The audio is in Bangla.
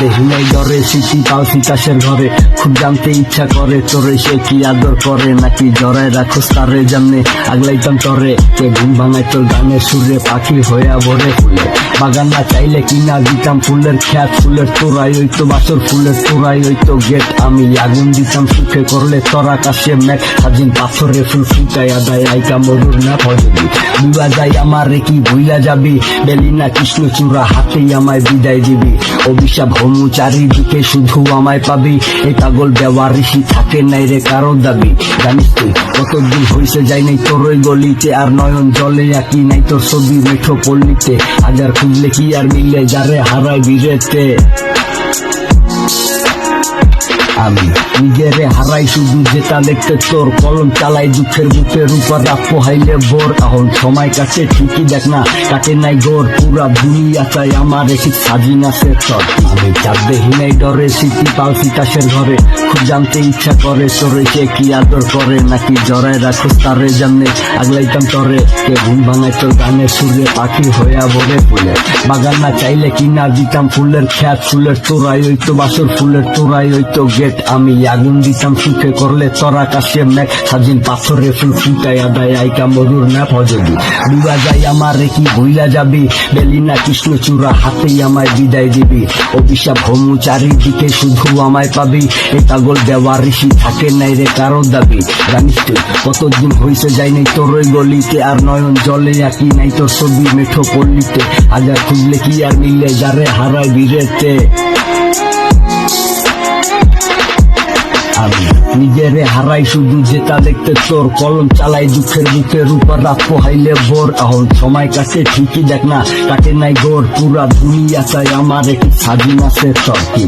দেখি নাই ডরে স্মৃতি পালছি চাষের ঘরে। খুব জানতে ইচ্ছা করে, তোরে সে কি আদর করে? নাকি জড়ায় রাখোস তারে জামনে আগলাইতাম তরে। কে ঘুম ভাঙাই তোর গানে সুরে, পাখি হইয়া ভরে বাগান না চাইলে কিনা দিতাম ফুলের খ্যাত, ফুলের তোরাই হইতো বাসর, ফুলের তোরাই হইতো গেট। আমি আগুন দিতাম, সুখে করলে তোর আকাশে মেঘ। সাজিন পাথরে ফুল ফুটাই আদায় আইকা মরুর না ভজবি বুয়া যাই আমার কি ভুইলা যাবি? বেলি না কৃষ্ণ চূড়া, হাতেই আমায় বিদায় দিবি। অভিশাপ হমু চারিদিকে শুধু আমায় পাবি। এই পাগল ব্যবহার ঋষি থাকে নাই রে কারও দাবি। জানিস তুই, কতদিন হইসে যাই নাই তোর ওই গলিতে, আর নয়ন জলে আঁকি নাই তোর ছবি মেঠো পল্লিতে হাজার খুঁজলে কি আর মিললে যারে হারায় বিরেতে আমি নিজেরে হারাই শুধু যেটা দেখতে তোর কলম চালাই দুঃখের বুকের উপর রাত পোহাইলে বোর এখন সময় কাছে ঠিকই দেখ না, কাটে নাই গোর পুরা দুনিয়া চাই আমার একটি সাজিন আছে তোর আমি চাপ দেখি নাই ডরে, স্মৃতি পালছি চাষের ঘরে। খুব জানতে ইচ্ছা করে, তোরে কে কি আদর করে? নাকি জড়ায় রাখোস তারে জানে, আগলাইতাম তরে। কে ঘুম ভাঙাই তোর গানে সুরে, পাখি হইয়া ভরে ফুলে। বাগান না চাইলে কিনা দিতাম ফুলের খ্যাত, ফুলের তোরাই হইতো বাসর, ফুলের তোরাই হইতো গেট। আমি আগুন দিতাম, সুখে করলে তোর আকাশে মেঘ সাজিন পাথরে ফুল ফুটাই আদায় আইকা মরুর না ভজবি ডুবা যাই আমার কি ভুইলা যাবি? বেলি না কৃষ্ণ চূড়া, হাতেই আমায় বিদায় দিবি। অভিশাপ হমু চারিদিকে, শুধু আমায় পাবি। এই পাগল দেওয়া ঋষি থাকে নাই রে কারও দাবি। জানিস তুই, কতদিন হইছে যাই নাই তোর ওই গলিতে, আর নয়ন জলে আঁকি নাই তোর ছবি মেঠো পল্লীতে। হাজার খুঁজলে কি আর মিলে, যারে হারায় বিরেতে? আমি নিজেরে হারাই শুধু যেটা দেখতে তোর কলম চালাই দুঃখের বুকের উপর রাত পোহাইলে ভোর। এখন সময় কাছে ঠিকই দেখ না, কাটে নাই গোর পুরা দুনিয়া চাই আমার একটি স্বাধীন আছে সব কি।